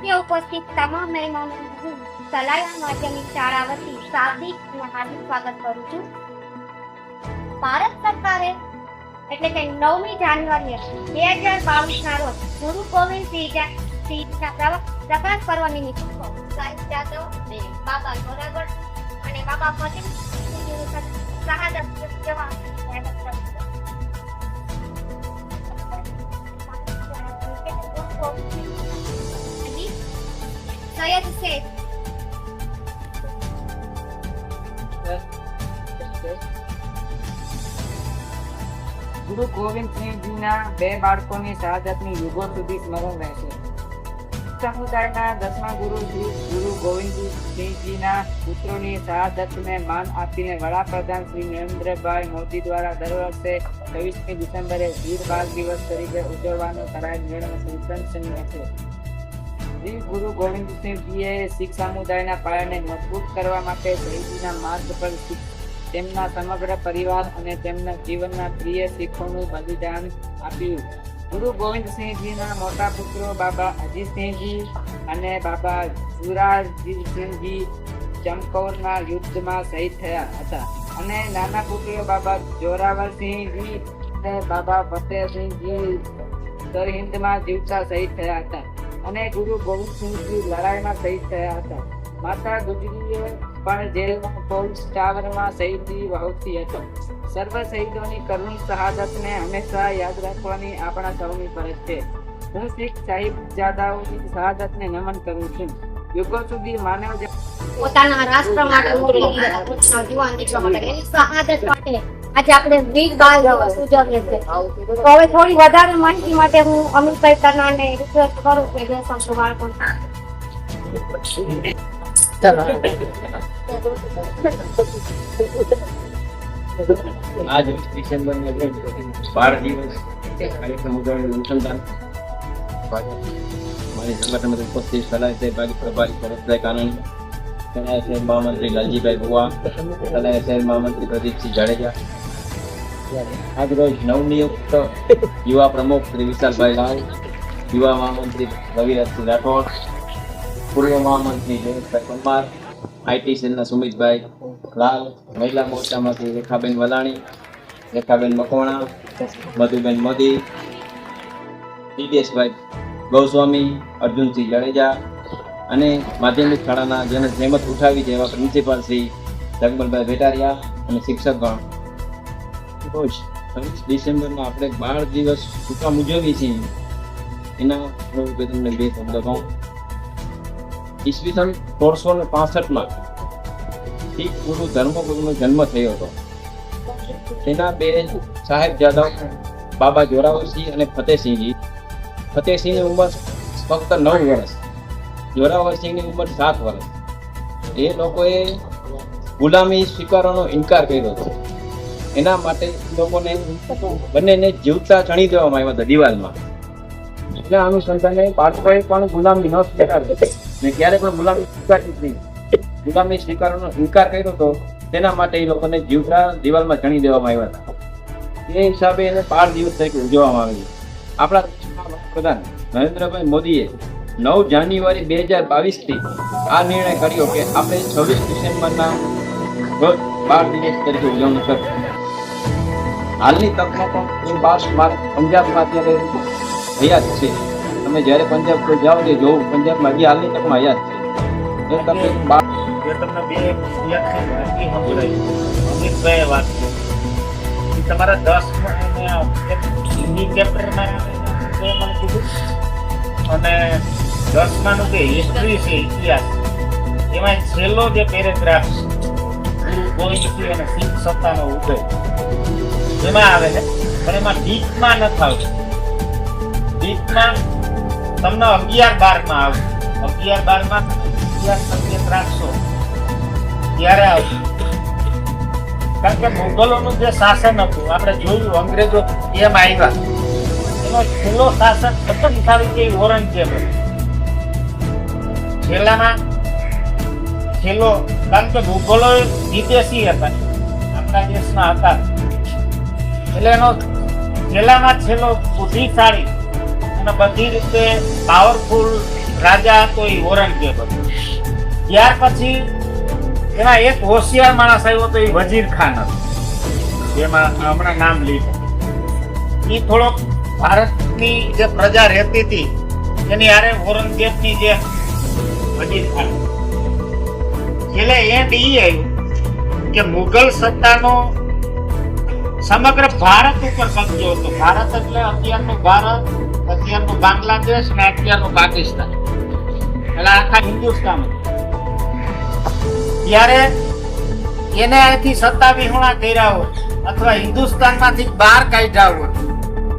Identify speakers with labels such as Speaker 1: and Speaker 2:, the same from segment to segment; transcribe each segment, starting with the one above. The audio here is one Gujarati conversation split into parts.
Speaker 1: ઉપસ્થિત તમામ મહેમાનોનું હું સલાયા માધ્યમિક શાળા વતી શાબ્દિક હાર્દિક સ્વાગત કરું છું ભારત સરકારે એટલે કે નવમી જાન્યુઆરીએ બે હજાર બાવીસના રોજ ગુરુ ગોવિંદ સિંહ સિંહના પ્રકાશ પર્વ નિમિત્તે સાહિબ જાદવ બાબા ગોરાગઢ અને બાબા ફતેહ શહાદત જવા Thank છું. સૈયદ શેખ
Speaker 2: ગુરુ ગોવિંદસિંહજીના બે બાળકોની શહાદતની યુગો સુધી સ્મરણ રહેશે. સમુદાયના દસમા ગુરુ ગુરુ ગોવિંદસિંહજીના પુત્રોની શહાદતને માન આપીને વડાપ્રધાન શ્રી નરેન્દ્રભાઈ મોદી દ્વારા દર વર્ષે છવ્વીસમી ડિસેમ્બરે વીર બાળ દિવસ તરીકે ઉજવવાનો કરાયેલ નિર્ણય પ્રશંસનીય છે શ્રી ગુરુ ગોવિંદસિંહજીએ શીખ સમુદાયના પાયાને મજબૂત કરવા માટે શહીદીના માર્ગ પર તેમના સમગ્ર પરિવાર અને તેમના જીવનના પ્રિય શીખોનું બલિદાન આપ્યું. ગુરુ ગોવિંદસિંહજીના મોટા પુત્રો બાબા અજીતસિંહજી અને બાબા જુરાજીસિંહજી ચમકૌરના યુદ્ધમાં શહીદ થયા હતા અને નાના પુત્રો બાબા જોરાવરસિંહજી અને બાબા ફતેહસિંહજી સરહિંદમાં જીવતા શહીદ થયા હતા. અને ગુરુ ગોવિંદસિંહજી લડાઈમાં શહીદ થયા હતા. માતા ગુજરીએ પણ જેલમાં પોલીસ ટાવરમાં શહીદી વહોતી હતો. સર્વ શહીદોની કરુણ શહાદતને હંમેશા યાદ રાખવાની આપણા સૌની ફરજ છે. હું શીખ સાહિબ જાદાઓની શહાદતને નમન કરું છું. યુગો સુધી માનવ
Speaker 1: પોતાના રાષ્ટ્ર માટે મોટી પોતાના જીવન નીકળવા માટે એની શહાદત માટે આજે આપણે વીર બાળ દિવસ ઉજવીએ છીએ. તો હવે થોડી વધારે માહિતી માટે હું અમિતભાઈ તનાને રિક્વેસ્ટ કરું કે બે શબ્દો બાળકો
Speaker 3: આજ ડિસેમ્બરના રોજ બાર દિવસ કાર્યક્રમ ઉજવણી અનુસંધાન. મારી સંગઠન ઉપસ્થિત સલાહ છે. ભાઈ પ્રભારી ભરતભાઈ કાનણી, સલાહ છે મહામંત્રી લાલજીભાઈ બુવા સલાહ છે મહામંત્રી પ્રદીપસિંહ જાડેજા. આજ રોજ નવનિયુક્ત યુવા પ્રમુખ શ્રી વિશાલભાઈ લાલ યુવા મહામંત્રી રવિરાજસિંહ રાઠોડ, પૂર્વ મહામંત્રી જયેશભાઈ પરમાર આઈટી સેલના સુમિતભાઈ લાલ, મહિલા મોરચામાંથી રેખાબેન વલાણી, રેખાબેન મકવાણા, મધુબેન મોદી દિનેશભાઈ ગૌસ્વામી, અર્જુનસિંહ જાડેજા અને માધ્યમિક શાળાના જેને જેમત ઉઠાવી જેવા પ્રિન્સિપાલ શ્રી જગમલભાઈ ભેટારિયા અને શિક્ષકગણ રોજ છવ્વીસ ડિસેમ્બરના આપણે બાળ દિવસ શું ઉજવીએ છીએ. એના હું તમને બે શબ્દ કહું. ઈસવીસન સોળસો ને પાસઠમાં શીખ ગુરુ ધર્મગુરુનો જન્મ થયો હતો. તેના બે સાહેબ જાદવ, બાબા જોરાવરસિંહ અને ફતેહસિંહજી. ફતેહસિંહની ઉંમર ફક્ત નવ વર્ષ. જોરાવરસિંહની ઉંમર સાત વર્ષ. એ લોકોએ ગુલામી સ્વીકારવાનો ઇનકાર કર્યો હતો. એના માટે લોકોને બંનેને જીવતા ચણી દેવામાં આવ્યા હતા દિવાલમાં. એટલે અનુસંધાને બાળકોએ પણ ગુલામી ન સ્વીકાર ને ક્યારે પણ ગુલામી સ્વીકારી જ ગુલામી સ્વીકારવાનો ઇનકાર કર્યો હતો તેના માટે એ લોકોને જીવતા દિવાલમાં ચણી દેવામાં આવ્યા હતા. એ હિસાબે એને પાર દિવસ તરીકે ઉજવવામાં આવ્યું આપણા પ્રધાન નરેન્દ્રભાઈ મોદીએ નવ જાન્યુઆરી બે હજાર બાવીસથી આ નિર્ણય કર્યો કે આપણે છવ્વીસ ડિસેમ્બરના રોજ બાર દિવસ તરીકે ઉજવણી કરવી હાલની તકમાં પણ એ બાળ માર્ગ પંજાબમાં અત્યારે હયાત છે. તમે જ્યારે પંજાબ કોઈ જાઓ જે જોવું. પંજાબમાં હજી હાલની તકમાં હયાત છે. એ તમે
Speaker 4: તમને બે વાંચ્યું એ તમારા દસ ચેપ્ટરમાં મને કીધું? અને દસમાનું કે હિસ્ટ્રી છે ઇતિહાસ એમાં છેલ્લો જે પેરેગ્રાફ ગુરુ ગોવિંદસિંહ અને શીખ સત્તાનો ઉદય. એમાં આવે છે. પણ એમાં ડીપમાં નથી આવતું ડીપમાં તમને અગિયાર બારમાં આવે અગિયાર બારમાં અગિયાર સંકેત રાખશો ત્યારે આવશે. કારણ કે મુગલોનું જે શાસન હતું, આપણે જોયું, અંગ્રેજો કેમ આવ્યા. એનો છેલ્લો શાસક ખતમ થાય કે ઔરંગઝેબ હતો. છેલ્લામાં છેલ્લો, કારણ કે મુગલો વિદેશી હતા. આપણા દેશના હતા. એટલે એનો છેલ્લામાં છેલ્લો બુદ્ધિશાળી અને બધી રીતે પાવરફુલ રાજા હતો એ ઔરંગઝેબ હતો ત્યાર પછી એના એક હોશિયાર માણસ આવ્યો તો એ વજીર ખાન હતો. જેમાં હમણાં નામ લીધું. એ થોડોક ભારતની જે પ્રજા રહેતી હતી, એની આરે ઔરંગઝેબની જે વજીર ખાન. એટલે એન્ડ એ આવ્યું કે મુઘલ સત્તાનો સમગ્ર ભારત ઉપર કબજો હતો. ભારત એટલે અત્યારનું ભારત, અત્યારનું બાંગ્લાદેશ ને અત્યારનું પાકિસ્તાન. એટલે આખા હિન્દુસ્તાન ત્યારે એને અહીંથી સત્તા વિહોણા કર્યા હોય, અથવા હિન્દુસ્તાનમાંથી બહાર કાઢ્યા હોય,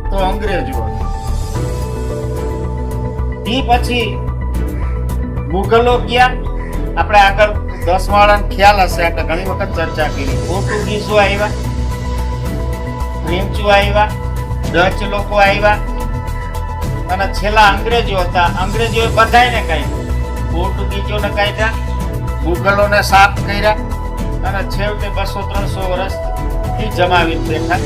Speaker 4: તો અંગ્રેજો એ પછી મુગલો ગયા. આપણે આગળ દસ વાળાને ખ્યાલ હશે આપણે ઘણી વખત ચર્ચા કરી. પોર્ટુગીઝો આવ્યા. ફ્રેન્ચો આવ્યા ડચ લોકો આવ્યા અને છેલ્લા અંગ્રેજો હતા, અંગ્રેજોએ બધાયને કાઢ્યા. પોર્ટુગીઝોને કાઢ્યા મુગલોને સાફ કર્યા, અને છેવટે બસો ત્રણસો વર્ષથી જમાવી બેઠા.